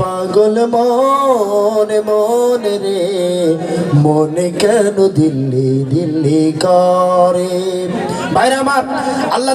পাগল মনে মনে রে, মনে কেন দিল্লি দিল্লি করে?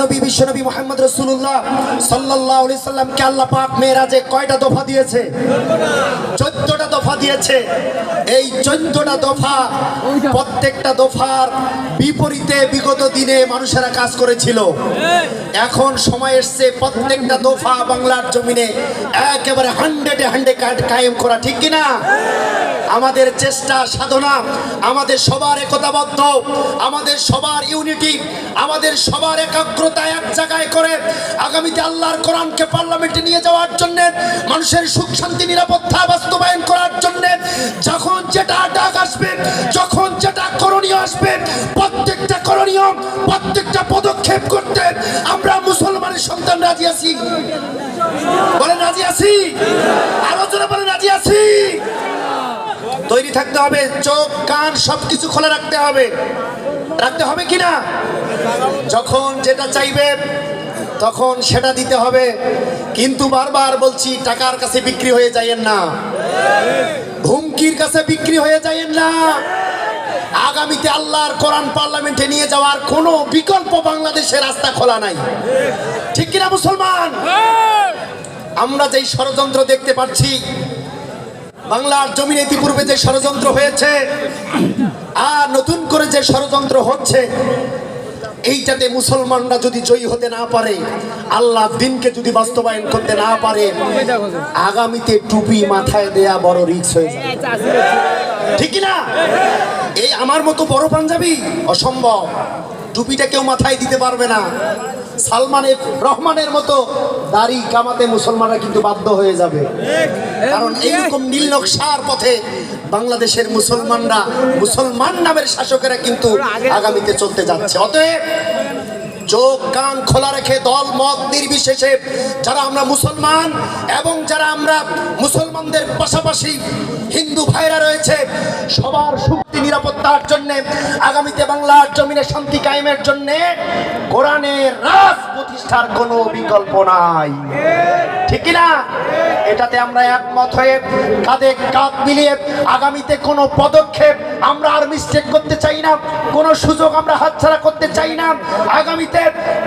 নবী মোহাম্মদ রসুল্লাহ সাল্লাহ সাল্লামকে আল্লাহ পাক কয়টা দফা দিয়েছে? চোদ্দটা দফা দিয়েছে। এই চোদ্দটা দফা প্রত্যেকটা দফার বিপরীতে বিগত দিনে মানুষেরা কাজ করেছিল। এখন সময় এসছে প্রত্যেকটা দফা বাংলার জমিনে একেবারে হান্ড্রেডে হান্ড্রেড কায়েম করা ঠিক কিনা? আমাদের চেষ্টা, সাধনা, আমাদের সবার একতাবদ্ধ, আমাদের সবার ইউনিটি, আমাদের সবার একাগ্রতা এক জায়গায় করে আগামীতে আল্লাহর কোরআনকে পার্লামেন্টে নিয়ে যাওয়ার জন্য, মানুষের সুখ, শান্তি, নিরাপত্তা বাস্তবায়ন করার জন্য, যখন যেটা ডাক আসবে, যখন যেটা করণীয় আসবে, প্রত্যেকটা করণীয়, প্রত্যেকটা পদক্ষেপ করতে আমরা মুসলমানের সন্তান রাজি আছি। বলেন, রাজি আছি। আলোচনা বলেন, রাজি আছি। তৈরি থাকতে হবে, চোখ, কান, সবকিছু খোলা রাখতে হবে। রাখতে হবে কি না? যখন যেটা চাইবে, তখন সেটা দিতে হবে। কিন্তু বারবার বলছি, টাকার কাছে বিক্রি হয়ে যাইয়েন না। হুমকির কাছে বিক্রি হয়ে যাইয়েন না। আগামীতে আল্লাহর কোরআন পার্লামেন্টে নিয়ে যাওয়ার কোনো বিকল্প বাংলাদেশের রাস্তা খোলা নাই। ঠিক কিনা মুসলমান? আমরা যেই ষড়যন্ত্র দেখতে পাচ্ছি বাংলার জমিনে ইতিপূর্বে যে ষড়যন্ত্র হয়েছে আর নতুন করে যে ষড়যন্ত্র হচ্ছে এইটাতে মুসলমানরা যদি জয়ী হতে না পারে আল্লাহ দিনকে যদি বাস্তবায়ন করতে না পারে আগামীতে টুপি মাথায় দেয়া বড় রিক্স হয়ে যাবে। ঠিক না এই আমার মতো বড় পাঞ্জাবি অসম্ভব। টুপিটা কেউ মাথায় দিতে পারবে না। সালমানের রহমানের মতো দাড়ি কামাতে মুসলমানরা কিন্তু বাধ্য হয়ে যাবে। কারণ এইরকম নীল নকশার পথে বাংলাদেশের মুসলমানরা মুসলমান নামের শাসকেরা কিন্তু আগামীতে চলতে যাচ্ছে। অতএব চোখ কান খোলা রেখে দল মত নির্বিশেষে যারা আমরা মুসলমান এবং যারা আমরা মুসলমানদের পাশাপাশি হিন্দু ভাইরা রয়েছে সবার শক্তি নিরাপত্তার জন্য, আগামীতে বাংলার জমিনে শান্তি কায়েমের জন্য কোরআনের রাজ প্রতিষ্ঠার কোনো বিকল্প নাই। ঠিক না এটাতে আমরা একমত হয়ে কাঁধে কাঁধ মিলিয়ে আগামীতে কোনো পদক্ষেপ আমরা আর মিস্টেক করতে চাই না, কোনো সুযোগ আমরা হাতছাড়া করতে চাই না। আগামীতে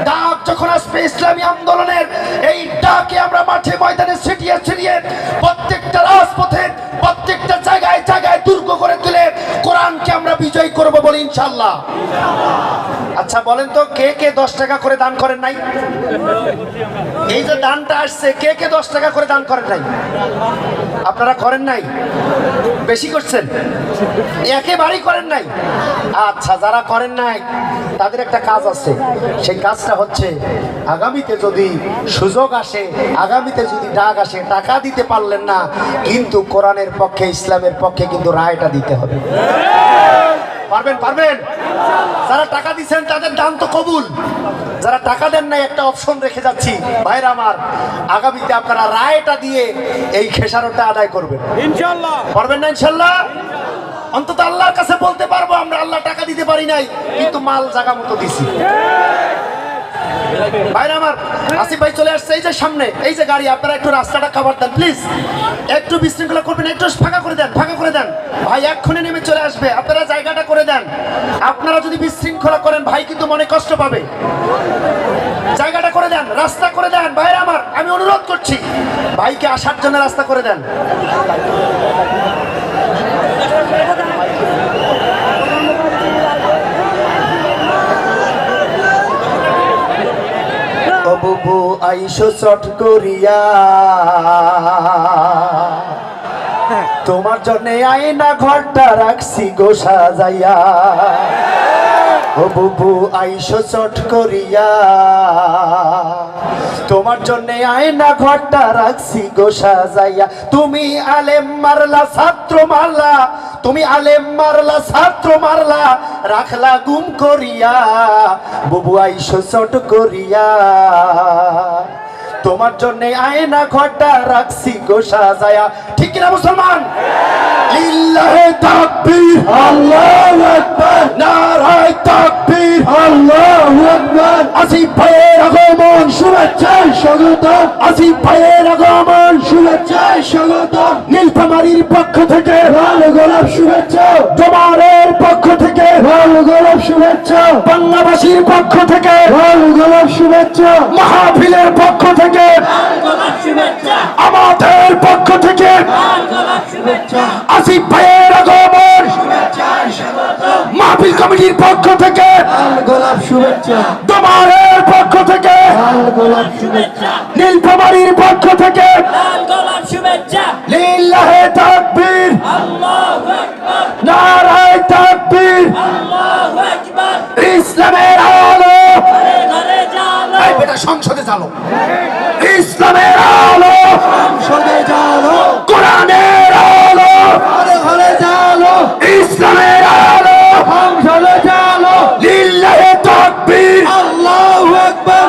ডাক যখন আসবে ইসলামী আন্দোলনের, এই ডাকে আমরা মাঠে ময়দানে ছিটিয়ে ছিটিয়ে প্রত্যেকটা বিজয় করব বলে ইনশাল্লাহ আচ্ছা বলেন তো কে কে দশ টাকা করে দান করেন নাই? এই যে দানটা আসছে কে কে দশ টাকা করে দান করেন নাই? আপনারা করেন নাই? বেশি করছেন? একেবারেই করেন নাই? আচ্ছা যারা করেন নাই তাদের একটা কাজ আছে। সেই কাজটা হচ্ছে আগামীতে যদি সুযোগ আসে আগামীতে যদি ডাক আসে টাকা দিতে পারলেন না কিন্তু কোরআনের পক্ষে ইসলামের পক্ষে কিন্তু রায়টা দিতে হবে। পারবেন পারবেন? যারা টাকা দিচ্ছেন তাদের দাম তো কবুল। যারা টাকা দেন নাই একটা অপশন রেখে যাচ্ছি। ভাইরা আমার আগামীতে আপনারা রায়টা দিয়ে এই খেসারতটা আদায় করবেন। ইনশাল্লাহ পারবেন না ইনশাল্লাহ অন্তত আল্লাহর কাছে বলতে পারব আমরা আল্লাহ টাকা দিতে পারি নাই কিন্তু মাল জাগা মতো দিছি। ভাইরা আমার, আসিফ ভাই চলে আসছে, এই যে সামনে, এই যে গাড়ি, আপনারা একটু রাস্তাটা খাবার দেন প্লিজ একটু বিশৃঙ্খলা করবেন, একটু ফাঁকা করে দেন, ফাঁকা করে দেন। ভাই এক্ষুনি নেমে চলে আসবে, আপনারা জায়গাটা করে দেন। আপনারা যদি বিশৃঙ্খলা করেন, ভাই কিন্তু মনে কষ্ট পাবে। জায়গাটা করে দেন, রাস্তা করে দেন। ভাইরা আমার, আমি অনুরোধ করছি, ভাইকে আসার জন্য রাস্তা করে দেন। ও বুবু আইসো চট করিয়া। তোমার জন্যে আইনা ঘরটা রাখছি গো সাজাইয়া। ও বুবু, আইসো চট করিয়া। তোমার জন্য আয়না ঘরটা রাখছি গো সাজাইয়া। তুমি আলেম মারলা ছাত্র মারলা তুমি আলেম মারলা ছাত্র মারলা রাখলা গুম করিয়া বুবু আইসো চট করিয়া। তোমার জন্য আয়না ঘরটা রাখছি গো সাজায়া ঠিক না মুসলমান? লিল্লাহে তাকবীর। আল্লাহু আসিফ ভাইয়ের আগমন, শুভেচ্ছা, স্বাগত। আসিফ ভাইয়ের আগমন, শুভেচ্ছা শুভেচ্ছায় স্বাগত। নীলফামারীর পক্ষ থেকে লাল গোলাপ শুভেচ্ছা। জমারের পক্ষ থেকে লাল গোলাপ শুভেচ্ছা। বাংলাবাসীর পক্ষ থেকে লাল গোলাপ শুভেচ্ছা। মাহফিলের পক্ষ থেকে আমাদের পক্ষ থেকে আসিফ ভাইয়ের আগমন মাহফিল কমিটির পক্ষ থেকে গোলাপ শুভেচ্ছা। নীলফামারীর পক্ষ থেকে লাল গোলাপ শুভেচ্ছা। লিল্লাহে তাকবীর। নারায় তাকবীর। ইসলামের আলো। বেটা সংসদে চালো ইসলামের আলো সঙ্গে জানো কোরআনের আলো ঘরে ঘরে জানো ইসলামের আলো সংসদে জানো লিল্লাহে তাকবীর আল্লাহু আকবার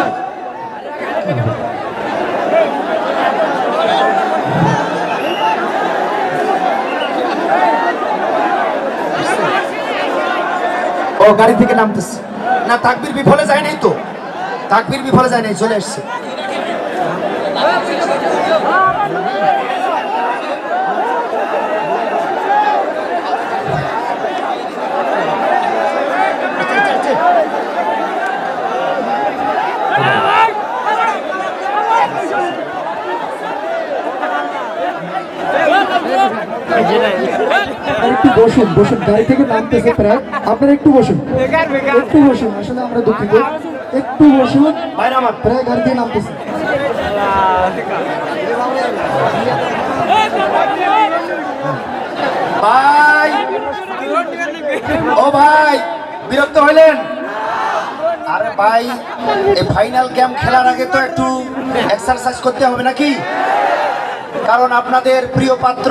ও গাড়ি থেকে নামতেছে। না, তাকবির বিফলে যায় নাই তো। তাকবির বিফলে যায় নাই, চলে আসছে। একটু বসুন বসুন গাড়ি থেকে নামতেছে প্রায়। আপনারা একটু বসুন। একটু বসুন আসলে আমরা দুঃখিত। একটু বসুন প্রায় গাড়ি থেকে নামতেছে। ভাই। ও ভাই বিরক্ত হইলেন? আরে ভাই এই ফাইনাল গেম খেলার আগে তো একটু এক্সারসাইজ করতে হবে নাকি? কারণ আপনাদের প্রিয় পাত্র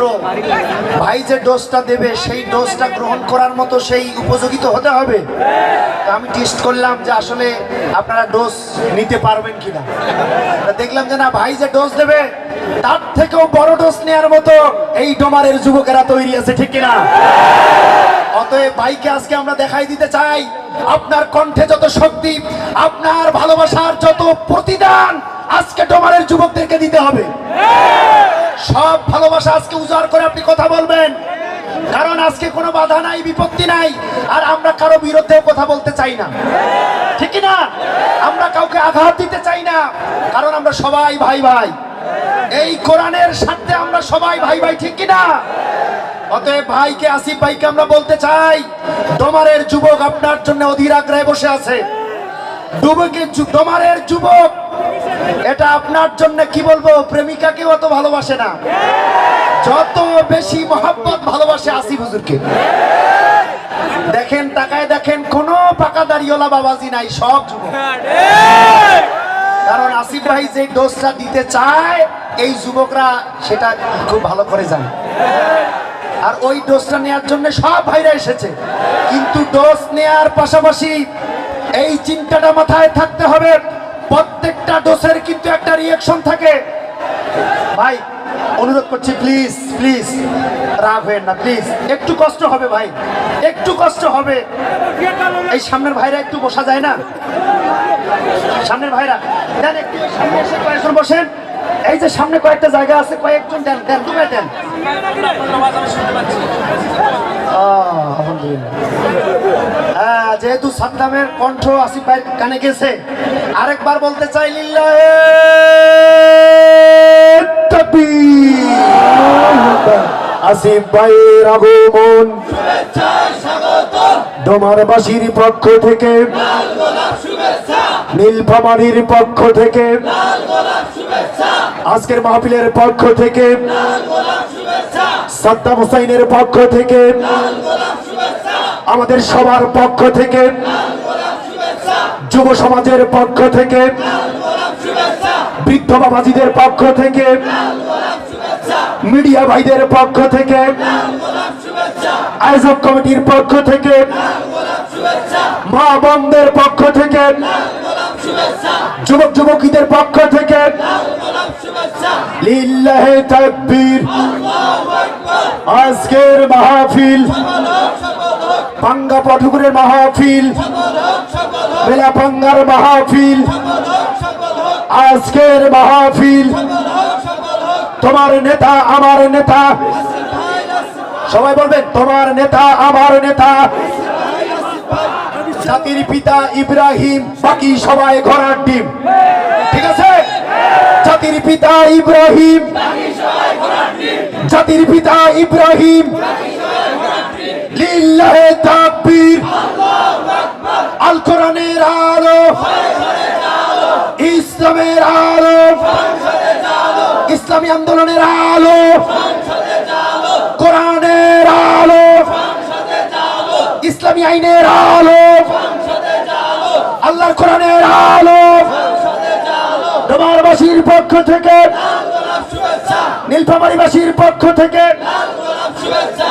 ভাই যে ডোজটা দেবে, সেই ডোজটা গ্রহণ করার মতো সেই উপযোগিত হতে হবে। আমি টেস্ট করলাম যে আসলে আপনারা ডোজ নিতে পারবেন কিনা। দেখলাম যে না, ভাই যে ডোজ দেবে, তার থেকেও বড় ডোজ নেওয়ার মতো এই ডোমারের যুবকেরা তৈরি আছে, ঠিক কিনা? অতএব ভাইকে আজকে আমরা দেখাই দিতে চাই, আপনার কণ্ঠে যত শক্তি, আপনার ভালোবাসার যত প্রতিদান আজকে ডোমারের যুবকদেরকে দিতে হবে। সব ভালোবাসা আজকে উজাড় করে আপনি কথা বলবেন। কারণ আজকে কোনো বাধা নাই, বিপত্তি নাই, আর আমরা কারও বিরুদ্ধে কথা বলতে চাই না। ঠিক না? আমরা কাউকে আঘাত দিতে চাই না, কারণ আমরা সবাই ভাই ভাই। এই কোরআনের সাথে আমরা সবাই ভাই ভাই, ঠিক কিনা? অতএব ভাইকে, আসিফ ভাইকে আমরা বলতে চাই ডোমারের যুবক আপনার জন্য অধীর আগ্রহে বসে আছে। ডুবকের যু- ডোমারের যুবক এটা আপনার জন্য কি বলব? প্রেমিকাকেও অত ভালোবাসে না। যত বেশি মহাব্বত ভালোবাসে আসিফ হুজুরকে। দেখেন, তাকায় দেখেন, কোনো পাকা দাড়িওয়ালা বাবাজি নাই, সব কারণ আসিফ ভাই যে ডোজটা দিতে চায়, এই যুবকরা সেটা খুব ভালো করে জানে। আর ওই ডোজটা নেওয়ার জন্য সব ভাইরা এসেছে। কিন্তু ডোজ নেয়ার পাশাপাশি এই চিন্তাটা মাথায় থাকতে হবে প্রত্যেকটা ডোসের কিন্তু একটা রিয়েকশন থাকে। ভাই, অনুরোধ করছি প্লিজ প্লিজ রাগ হবেন না প্লিজ একটু কষ্ট হবে ভাই, একটু কষ্ট হবে। এই সামনের ভাইরা একটু বসা যায় না? সামনের ভাইরা, দেন একটু, সামনে এসে কয়েকজন বসেন। এই যে সামনে কয়েকটা জায়গা আছে, কয়েকজন দেন দেন তুমি দেন। হ্যাঁ যেহেতু সাদ্দামের কণ্ঠ আসিফ ভাইয়ের কানে গেছে, আরেকবার বলতে চাই, লিল্লাহে। আসিফ ভাইয়ের আগমন। ডোমারবাসীর পক্ষ থেকে। নীলফামারীর পক্ষ থেকে। আজকের মাহফিলের পক্ষ থেকে। সাদ্দাম হুসাইনের পক্ষ থেকে। আমাদের সবার পক্ষ থেকে, যুব সমাজের পক্ষ থেকে, বৃদ্ধ বাবাজিদের পক্ষ থেকে, মিডিয়া ভাইদের পক্ষ থেকে আয়োজক কমিটির পক্ষ থেকে, মা বোনদের পক্ষ থেকে, যুবক যুবকীদের পক্ষ থেকে আজকের মাহফিল পাঙ্গা পঠুপুরের মাহফিল। বেলা পাঙ্গার মাহফিল। আজকের মাহফিল। তোমার নেতা, আমার নেতা। সবাই বলবেন, তোমার নেতা, আমার নেতা। জাতির পিতা ইব্রাহিম, বাকি সবাই ঘোড়ার ডিম। ঠিক আছে? জাতির পিতা ইব্রাহিম। জাতির পিতা ইব্রাহিম। লিল্লাহে তাকবীর। আল কোরআনের আলো। ইসলামের আলো। ইসলামী আন্দোলনের আলো। কোরআনের আলো। ইসলামী আইনের আলো। আল্লাহর কোরআনের আলো। ডোমারবাসীর পক্ষ থেকে, নীলফামারীবাসীর পক্ষ থেকে ভাই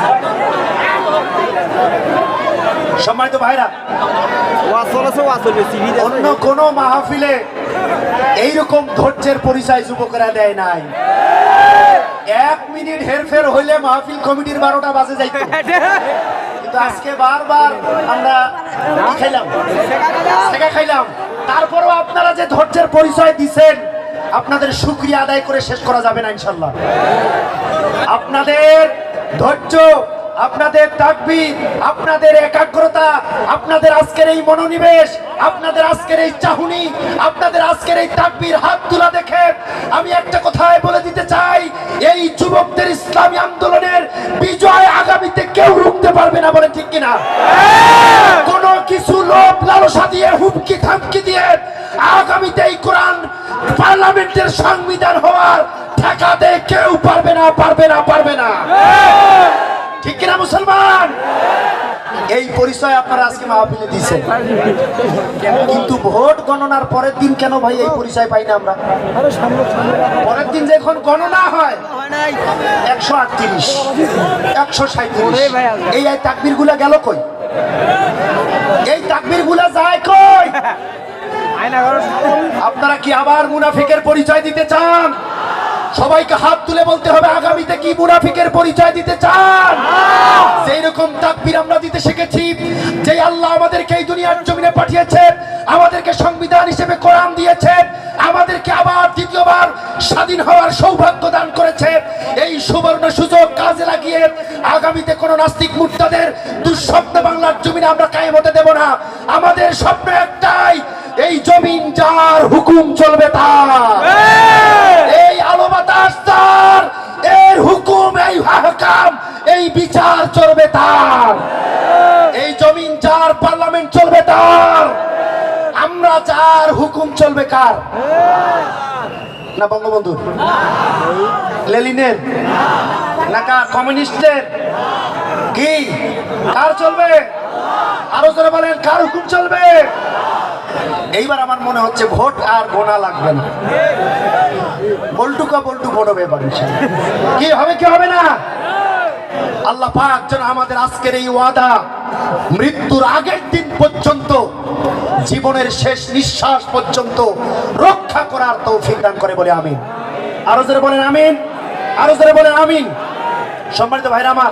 সম্মানিত ভাইরা, অন্য কোন মাহফিলে এইরকম ধৈর্যের পরিচয় যুবকরা দেয় নাই। এক মিনিট হেরফের হইলে মাহফিল কমিটির বারোটা বাজে যাইত। কিন্তু আজকে বারবার আমরা খাইলাম? খাইলাম। তারপরও আপনারা যে ধৈর্যের পরিচয় দিছেন, আপনাদের শুক্রিয়া আদায় করে শেষ করা যাবে না, ইনশাল্লাহ। আপনাদের ধৈর্য আপনাদের তাকবির, আপনাদের একাগ্রতা, আপনাদের আজকের এই মনোনিবেশ, আপনাদের আজকের এই চাহুনি, আপনাদের আজকের এই তাকবির হাত তোলা দেখে আমি একটা কথাই বলে দিতে চাই, এই যুবকদের ইসলামী আন্দোলনের বিজয় আগামীতে কেউ রুখতে পারবে না বলে ঠিক কিনা? কোন কিছু লোভ লালসা দিয়ে, হুমকি থামকি দিয়ে আগামীতে এই কোরআন পার্লামেন্টের সংবিধান হওয়ার ঠেকাতে কেউ পারবে না পারবে না পারবে না। ঠিক কিনা মুসলমান? এই পরিচয় আপনারা আজকে মাহফিলে দিচ্ছেন কিন্তু ভোট গণনার পরের দিন কেন ভাই এই পরিচয় পাই না আমরা? পরের দিন যখন গণনা হয়, একশো আটত্রিশ, একশো সাঁত্রিশ এই এই তাকবিরগুলা গেল কই? এই তাকবিরগুলা যায় কই? আপনারা কি আবার মুনাফিকের পরিচয় দিতে চান? সবাইকে হাত তুলে বলতে হবে আগামীতে কি মুনাফিকের পরিচয় দিতে চান? সেই রকম তাকবীর আমরা দিতে শিখেছি যে আল্লাহ আমাদেরকে এই দুনিয়ার জমিনে পাঠিয়েছেন আমাদেরকে সংবিধান হিসেবে কোরআন দিয়েছেন আমাদেরকে আবার দ্বিতীয়বার স্বাধীন হওয়ার সৌভাগ্য দান করেছে এই সুবর্ণ সুযোগ কাজে লাগিয়ে আগামীতে কোন নাস্তিক মুর্তাদের দুঃস্বপ্ন বাংলার জমিনে আমরা কায়েম হতে দেব না। আমাদের স্বপ্ন একটাই এই জমিন যার হুকুম চলবে তার। তার এই জমিন যার পার্লামেন্ট চলবে তার। আমরা যার হুকুম চলবে কার? না বঙ্গবন্ধু লেলিনের। না, কার? কমিউনিস্টের। কি? কার চলবে? আরও জোরে বলেন, কার হুকুম চলবে? এইবার আমার মনে হচ্ছে ভোট আর গোনা লাগবে না। বল্টুকা বল্টু বড় ব্যাপার ইনশাআল্লাহ। কি, হবে কি, হবে না? আল্লাহ পাক যেন আমাদের আজকের এই ওয়াদা মৃত্যুর আগের দিন পর্যন্ত, জীবনের শেষ নিঃশ্বাস পর্যন্ত রক্ষা করার তৌফিক দান করে বলে আমিন। আরও জোরে বলেন আমিন। আরও জোরে বলেন আমিন। সম্মানিত ভাইরা আমার